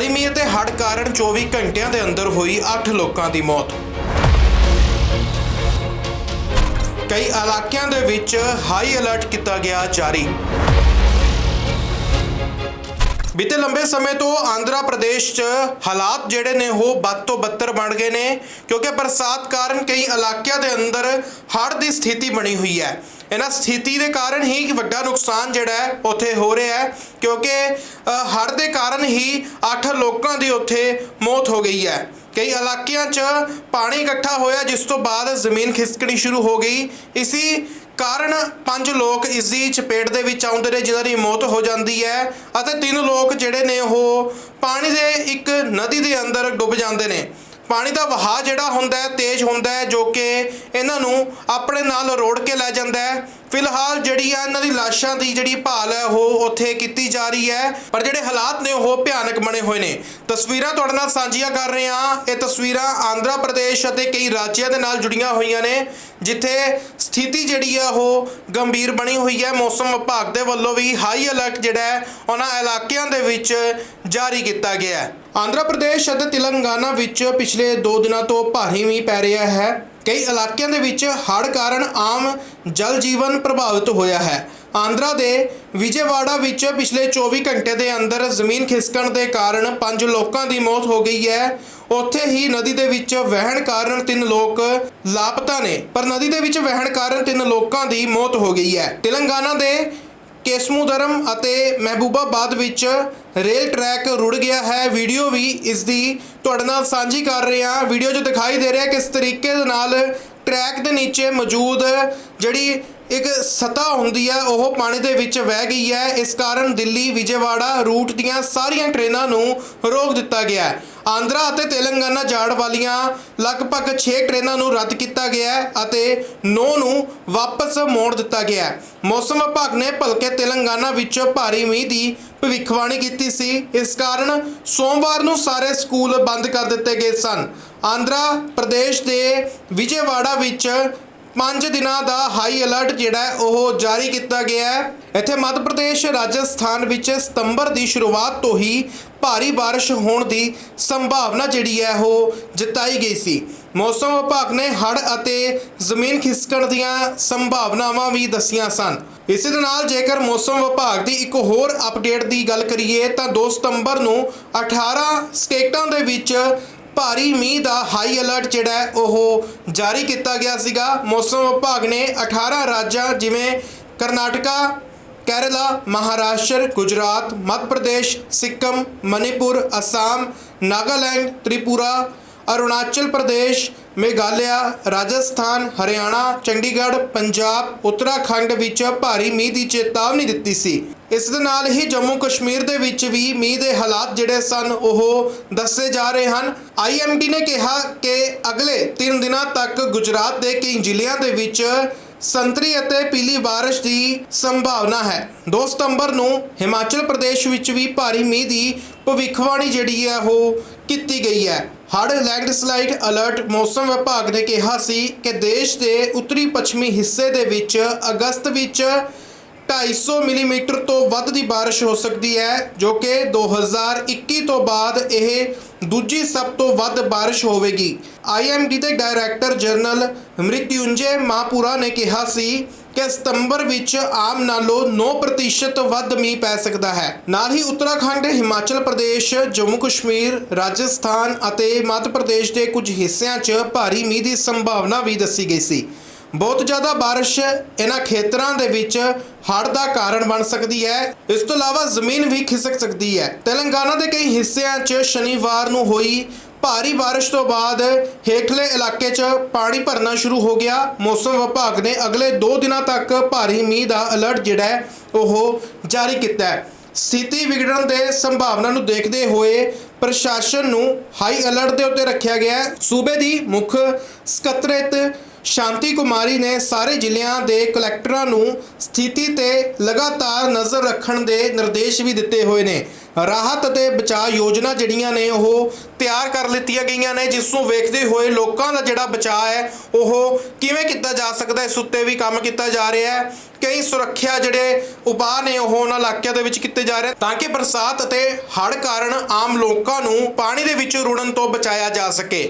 ਭਾਰੀ ਮੀਂਹ ਅਤੇ ਹੜ੍ਹ ਕਾਰਨ 24 ਘੰਟਿਆਂ ਦੇ ਅੰਦਰ ਹੋਈ 8 ਲੋਕਾਂ ਦੀ ਮੌਤ। ਕਈ ਇਲਾਕਿਆਂ ਦੇ ਵਿੱਚ ਹਾਈ ਅਲਰਟ ਕੀਤਾ ਗਿਆ ਜਾਰੀ। ਬੀਤੇ ਲੰਬੇ ਸਮੇਂ ਤੋਂ ਆਂਧਰਾ ਪ੍ਰਦੇਸ਼ 'ਚ ਹਾਲਾਤ ਜਿਹੜੇ ਨੇ ਉਹ ਬਦ ਤੋਂ ਬੱਤਰ ਬਣ ਗਏ ਨੇ, ਕਿਉਂਕਿ ਬਰਸਾਤ ਕਾਰਨ ਕਈ ਇਲਾਕਿਆਂ ਦੇ ਅੰਦਰ ਹੜ੍ਹ ਦੀ ਸਥਿਤੀ ਬਣੀ ਹੋਈ ਹੈ। ਇਹਨਾਂ ਸਥਿਤੀ ਦੇ ਕਾਰਨ ਹੀ ਇੱਕ ਵੱਡਾ ਨੁਕਸਾਨ ਜਿਹੜਾ ਹੈ ਉੱਥੇ ਹੋ ਰਿਹਾ ਹੈ, ਕਿਉਂਕਿ ਹੜ੍ਹ ਦੇ ਕਾਰਨ ਹੀ 8 ਲੋਕਾਂ ਦੀ ਉੱਥੇ ਮੌਤ ਹੋ ਗਈ ਹੈ। ਕਈ ਇਲਾਕਿਆਂ 'ਚ ਪਾਣੀ ਇਕੱਠਾ ਹੋਇਆ, ਜਿਸ ਤੋਂ ਬਾਅਦ ਜ਼ਮੀਨ ਖਿਸਕਣੀ ਸ਼ੁਰੂ ਹੋ ਗਈ। ਇਸੀ ਕਾਰਨ ਪੰਜ ਲੋਕ ਇਸ ਦੀ ਚਪੇਟ ਦੇ ਵਿੱਚ ਆਉਂਦੇ ਨੇ, ਜਿਨ੍ਹਾਂ ਦੀ ਮੌਤ ਹੋ ਜਾਂਦੀ ਹੈ ਅਤੇ ਤਿੰਨ ਲੋਕ ਜਿਹੜੇ ਨੇ ਉਹ ਪਾਣੀ ਦੇ ਇੱਕ ਨਦੀ ਦੇ ਅੰਦਰ ਡੁੱਬ ਜਾਂਦੇ ਨੇ। ਪਾਣੀ ਦਾ ਵਹਾਅ ਜਿਹੜਾ ਹੁੰਦਾ ਹੈ, ਤੇਜ਼ ਹੁੰਦਾ ਹੈ, ਜੋ ਕਿ ਇਹਨਾਂ ਨੂੰ ਆਪਣੇ ਨਾਲ ਰੋੜ ਕੇ ਲੈ ਜਾਂਦਾ ਹੈ। ਫਿਲਹਾਲ ਜਿਹੜੀ ਆ ਇਹਨਾਂ ਦੀ ਲਾਸ਼ਾਂ ਦੀ ਜਿਹੜੀ ਭਾਲ ਹੈ, ਉਹ ਉੱਥੇ ਕੀਤੀ ਜਾ ਰਹੀ ਹੈ। ਪਰ ਜਿਹੜੇ ਹਾਲਾਤ ਨੇ, ਉਹ ਭਿਆਨਕ ਬਣੇ ਹੋਏ ਨੇ। ਤਸਵੀਰਾਂ ਤੁਹਾਡੇ ਨਾਲ ਸਾਂਝੀਆਂ ਕਰ ਰਹੇ ਹਾਂ। ਇਹ ਤਸਵੀਰਾਂ ਆਂਧਰਾ ਪ੍ਰਦੇਸ਼ ਅਤੇ ਕਈ ਰਾਜਾਂ ਦੇ ਨਾਲ ਜੁੜੀਆਂ ਹੋਈਆਂ ਨੇ, ਜਿੱਥੇ ਸਥਿਤੀ ਜਿਹੜੀ ਆ ਉਹ ਗੰਭੀਰ ਬਣੀ ਹੋਈ ਹੈ। ਮੌਸਮ ਵਿਭਾਗ ਦੇ ਵੱਲੋਂ ਵੀ ਹਾਈ ਅਲਰਟ ਜਿਹੜਾ ਹੈ, ਉਹਨਾਂ ਇਲਾਕਿਆਂ ਦੇ ਵਿੱਚ ਜਾਰੀ ਕੀਤਾ ਗਿਆ ਹੈ। ਆਂਧਰਾ ਪ੍ਰਦੇਸ਼ ਅਤੇ ਤੇਲੰਗਾਨਾ ਵਿੱਚ ਪਿਛਲੇ 2 ਦਿਨਾਂ ਤੋਂ ਭਾਰੀ ਮੀਂਹ ਪੈ ਰਿਹਾ ਹੈ। ਕਈ ਇਲਾਕਿਆਂ ਦੇ ਵਿੱਚ ਹੜ੍ਹ ਕਾਰਨ ਆਮ ਜਲ ਜੀਵਨ ਪ੍ਰਭਾਵਿਤ ਹੋਇਆ ਹੈ। ਆਂਧਰਾ ਦੇ ਵਿਜੇਵਾੜਾ ਵਿੱਚ ਪਿਛਲੇ 24 ਘੰਟੇ ਦੇ ਅੰਦਰ ਜ਼ਮੀਨ ਖਿਸਕਣ ਦੇ ਕਾਰਨ 5 ਲੋਕਾਂ ਦੀ ਮੌਤ ਹੋ ਗਈ ਹੈ। ਉੱਥੇ ਹੀ ਨਦੀ ਦੇ ਵਿੱਚ ਵਹਿਣ ਕਾਰਨ ਤਿੰਨ ਲੋਕ ਲਾਪਤਾ ਨੇ, ਪਰ ਨਦੀ ਦੇ ਵਿੱਚ ਵਹਿਣ ਕਾਰਨ ਤਿੰਨ ਲੋਕਾਂ ਦੀ ਮੌਤ ਹੋ ਗਈ ਹੈ। ਤੇਲੰਗਾਨਾ ਦੇ ਕੇਸਮੂਦਰਮ ਅਤੇ ਮਹਿਬੂਬਾਬਾਦ ਵਿੱਚ ਰੇਲ ਟਰੈਕ ਰੁੜ ਗਿਆ ਹੈ। ਵੀਡੀਓ ਵੀ ਇਸ ਦੀ ਤੁਹਾਡੇ ਨਾਲ ਸਾਂਝੀ ਕਰ ਰਹੇ ਹਾਂ। ਵੀਡੀਓ 'ਚ ਦਿਖਾਈ ਦੇ ਰਿਹਾ ਕਿਸ ਤਰੀਕੇ ਦੇ ਨਾਲ ਟਰੈਕ ਦੇ ਨੀਚੇ ਮੌਜੂਦ ਜਿਹੜੀ ਇੱਕ ਸਤ੍ਹਾ ਹੁੰਦੀ ਹੈ, ਉਹ ਪਾਣੀ ਦੇ ਵਿੱਚ ਵਹਿ ਗਈ ਹੈ। ਇਸ ਕਾਰਨ ਦਿੱਲੀ, ਵਿਜੇਵਾੜਾ ਰੂਟ ਦੀਆਂ ਸਾਰੀਆਂ ਟ੍ਰੇਨਾਂ ਨੂੰ ਰੋਕ ਦਿੱਤਾ ਗਿਆ ਹੈ। ਆਂਧਰਾ ਅਤੇ ਤੇਲੰਗਾਨਾ ਜਾਣ ਵਾਲੀਆਂ ਲਗਭਗ 6 ਟ੍ਰੇਨਾਂ ਨੂੰ ਰੱਦ ਕੀਤਾ ਗਿਆ ਹੈ ਅਤੇ 9 ਨੂੰ ਵਾਪਸ ਮੋੜ ਦਿੱਤਾ ਗਿਆ ਹੈ। ਮੌਸਮ ਵਿਭਾਗ ਨੇ ਭਲਕੇ ਤੇਲੰਗਾਨਾ ਵਿੱਚ ਭਾਰੀ ਮੀਂਹ ਦੀ ਭਵਿੱਖਬਾਣੀ ਕੀਤੀ ਸੀ। ਇਸ ਕਾਰਨ ਸੋਮਵਾਰ ਨੂੰ ਸਾਰੇ ਸਕੂਲ ਬੰਦ ਕਰ ਦਿੱਤੇ ਗਏ ਸਨ। ਆਂਧਰਾ ਪ੍ਰਦੇਸ਼ ਦੇ ਵਿਜੇਵਾੜਾ ਵਿੱਚ ਪੰਜ ਦਿਨਾਂ ਦਾ ਹਾਈ ਅਲਰਟ ਜਿਹੜਾ ਉਹ ਜਾਰੀ ਕੀਤਾ ਗਿਆ ਹੈ। ਇੱਥੇ ਮੱਧ ਪ੍ਰਦੇਸ਼, ਰਾਜਸਥਾਨ ਵਿੱਚ ਸਤੰਬਰ ਦੀ ਸ਼ੁਰੂਆਤ ਤੋਂ ਹੀ ਭਾਰੀ ਬਾਰਿਸ਼ ਹੋਣ ਦੀ ਸੰਭਾਵਨਾ ਜਿਹੜੀ ਹੈ, ਉਹ ਜਤਾਈ ਗਈ ਸੀ। ਮੌਸਮ ਵਿਭਾਗ ਨੇ ਹੜ੍ਹ ਅਤੇ ਜ਼ਮੀਨ ਖਿਸਕਣ ਦੀਆਂ ਸੰਭਾਵਨਾਵਾਂ ਵੀ ਦੱਸੀਆਂ ਸਨ। ਇਸੇ ਦੇ ਨਾਲ ਜੇਕਰ ਮੌਸਮ ਵਿਭਾਗ ਦੀ ਇੱਕ ਹੋਰ ਅਪਡੇਟ ਦੀ ਗੱਲ ਕਰੀਏ, ਤਾਂ 2 ਸਤੰਬਰ ਨੂੰ 18 ਸਟੇਟਾਂ ਦੇ ਵਿੱਚ ਭਾਰੀ ਮੀਂਹ ਦਾ ਹਾਈ ਅਲਰਟ ਜਿਹੜਾ ਹੈ, ਉਹ ਜਾਰੀ ਕੀਤਾ ਗਿਆ ਸੀਗਾ। ਮੌਸਮ ਵਿਭਾਗ ਨੇ 18 ਰਾਜਾਂ ਜਿਵੇਂ ਕਰਨਾਟਕਾ, ਕੇਰਲਾ, ਮਹਾਰਾਸ਼ਟਰ, ਗੁਜਰਾਤ, ਮੱਧ ਪ੍ਰਦੇਸ਼, ਸਿੱਕਮ, ਮਨੀਪੁਰ, ਅਸਾਮ, ਨਾਗਾਲੈਂਡ, ਤ੍ਰਿਪੁਰਾ, ਅਰੁਣਾਚਲ ਪ੍ਰਦੇਸ਼, ਮੇਘਾਲਿਆ, ਰਾਜਸਥਾਨ, ਹਰਿਆਣਾ, ਚੰਡੀਗੜ੍ਹ, ਪੰਜਾਬ, ਉੱਤਰਾਖੰਡ ਵਿੱਚ ਭਾਰੀ ਮੀਂਹ ਦੀ ਚੇਤਾਵਨੀ ਦਿੱਤੀ ਸੀ। ਇਸ ਦੇ ਨਾਲ ਹੀ ਜੰਮੂ ਕਸ਼ਮੀਰ ਦੇ ਵਿੱਚ ਵੀ ਮੀਂਹ ਦੇ ਹਾਲਾਤ ਜਿਹੜੇ ਸਨ, ਉਹ ਦੱਸੇ ਜਾ ਰਹੇ ਹਨ। ਆਈਐਮਡੀ ਨੇ ਕਿਹਾ ਕਿ ਅਗਲੇ 3 ਦਿਨਾਂ ਤੱਕ ਗੁਜਰਾਤ ਦੇ ਕਈ ਜ਼ਿਲ੍ਹਿਆਂ ਦੇ ਵਿੱਚ ਸੰਤਰੀ ਅਤੇ ਪੀਲੀ ਬਾਰਿਸ਼ ਦੀ ਸੰਭਾਵਨਾ ਹੈ। 2 ਸਤੰਬਰ ਨੂੰ ਹਿਮਾਚਲ ਪ੍ਰਦੇਸ਼ ਵਿੱਚ ਵੀ ਭਾਰੀ ਮੀਂਹ ਦੀ ਭਵਿੱਖਬਾਣੀ ਜਿਹੜੀ ਹੈ, ਉਹ ਕੀਤੀ ਗਈ ਹੈ। ਹੜ੍ਹ ਲੈਂਡਸਲਾਈਡ ਅਲਰਟ ਮੌਸਮ ਵਿਭਾਗ ਨੇ ਕਿਹਾ ਸੀ ਕਿ ਦੇਸ਼ ਦੇ ਉੱਤਰੀ ਪੱਛਮੀ ਹਿੱਸੇ ਦੇ ਵਿੱਚ ਅਗਸਤ ਵਿੱਚ 250 ਮਿਲੀਮੀਟਰ ਤੋਂ ਵੱਧ ਦੀ ਬਾਰਿਸ਼ ਹੋ ਸਕਦੀ ਹੈ, ਜੋ ਕਿ 2021 ਤੋਂ ਬਾਅਦ ਇਹ ਦੂਜੀ ਸਭ ਤੋਂ ਵੱਧ ਬਾਰਿਸ਼ ਹੋਵੇਗੀ। ਆਈਐਮਡੀ ਦੇ ਡਾਇਰੈਕਟਰ ਜਨਰਲ ਮ੍ਰਿਤਯੁੰਜੇ ਮਾਪੁਰਾ ਨੇ ਕਿਹਾ ਸੀ ਕਿ ਸਤੰਬਰ ਵਿੱਚ ਆਮ ਨਾਲੋਂ 9% ਵੱਧ ਮੀਂਹ ਪੈ ਸਕਦਾ ਹੈ। ਨਾਲ ਹੀ ਉੱਤਰਾਖੰਡ, ਹਿਮਾਚਲ ਪ੍ਰਦੇਸ਼, ਜੰਮੂ ਕਸ਼ਮੀਰ, ਰਾਜਸਥਾਨ ਅਤੇ ਮੱਧ ਪ੍ਰਦੇਸ਼ ਦੇ ਕੁਝ ਹਿੱਸਿਆਂ 'ਚ ਭਾਰੀ ਮੀਂਹ ਦੀ ਸੰਭਾਵਨਾ ਵੀ ਦੱਸੀ ਗਈ ਸੀ। ਬਹੁਤ ਜ਼ਿਆਦਾ ਬਾਰਿਸ਼ ਇਹਨਾਂ ਖੇਤਰਾਂ ਦੇ ਵਿੱਚ ਹੜ੍ਹ ਦਾ ਕਾਰਨ ਬਣ ਸਕਦੀ ਹੈ। ਇਸ ਤੋਂ ਇਲਾਵਾ ਜ਼ਮੀਨ ਵੀ ਖਿਸਕ ਸਕਦੀ ਹੈ। ਤੇਲੰਗਾਨਾ ਦੇ ਕਈ ਹਿੱਸਿਆਂ 'ਚ ਸ਼ਨੀਵਾਰ ਨੂੰ ਹੋਈ ਭਾਰੀ ਬਾਰਿਸ਼ ਤੋਂ ਬਾਅਦ ਹੇਠਲੇ ਇਲਾਕੇ 'ਚ ਪਾਣੀ ਭਰਨਾ ਸ਼ੁਰੂ ਹੋ ਗਿਆ। ਮੌਸਮ ਵਿਭਾਗ ਨੇ ਅਗਲੇ 2 ਦਿਨਾਂ ਤੱਕ ਭਾਰੀ ਮੀਂਹ ਦਾ ਅਲਰਟ ਜਿਹੜਾ ਹੈ, ਉਹ ਜਾਰੀ ਕੀਤਾ ਹੈ। ਸਥਿਤੀ ਵਿਗੜਨ ਦੇ ਸੰਭਾਵਨਾ ਨੂੰ ਦੇਖਦੇ ਹੋਏ ਪ੍ਰਸ਼ਾਸਨ ਨੂੰ ਹਾਈ ਅਲਰਟ ਦੇ ਉੱਤੇ ਰੱਖਿਆ ਗਿਆ ਹੈ। ਸੂਬੇ ਦੀ ਮੁੱਖ ਸਕੱਤਰੇਤ ਸ਼ਾਂਤੀ ਕੁਮਾਰੀ ਨੇ ਸਾਰੇ ਜ਼ਿਲ੍ਹਿਆਂ ਦੇ ਕਲੈਕਟਰਾਂ ਨੂੰ ਸਥਿਤੀ ਤੇ ਲਗਾਤਾਰ ਨਜ਼ਰ ਰੱਖਣ ਦੇ ਨਿਰਦੇਸ਼ ਵੀ ਦਿੱਤੇ ਹੋਏ ਨੇ। ਰਾਹਤ ਅਤੇ ਬਚਾਅ ਯੋਜਨਾ ਜਿਹੜੀਆਂ ਨੇ ਉਹ ਤਿਆਰ ਕਰ ਲਿੱਤੀਆਂ ਗਈਆਂ ਨੇ, ਜਿਸ ਨੂੰ ਵੇਖਦੇ ਹੋਏ ਲੋਕਾਂ ਦਾ ਜਿਹੜਾ ਬਚਾਅ ਹੈ, ਉਹ ਕਿਵੇਂ ਕੀਤਾ ਜਾ ਸਕਦਾ ਇਸ ਉੱਤੇ ਵੀ ਕੰਮ ਕੀਤਾ ਜਾ ਰਿਹਾ ਹੈ। ਕਈ ਸੁਰੱਖਿਆ ਜਿਹੜੇ ਉਪਾਅ ਨੇ, ਉਹ ਉਹਨਾਂ ਇਲਾਕਿਆਂ ਦੇ ਵਿੱਚ ਕੀਤੇ ਜਾ ਰਹੇ ਤਾਂ ਕਿ ਬਰਸਾਤ ਅਤੇ ਹੜ੍ਹ ਕਾਰਨ ਆਮ ਲੋਕਾਂ ਨੂੰ ਪਾਣੀ ਦੇ ਵਿੱਚ ਰੁੜਨ ਤੋਂ ਬਚਾਇਆ ਜਾ ਸਕੇ।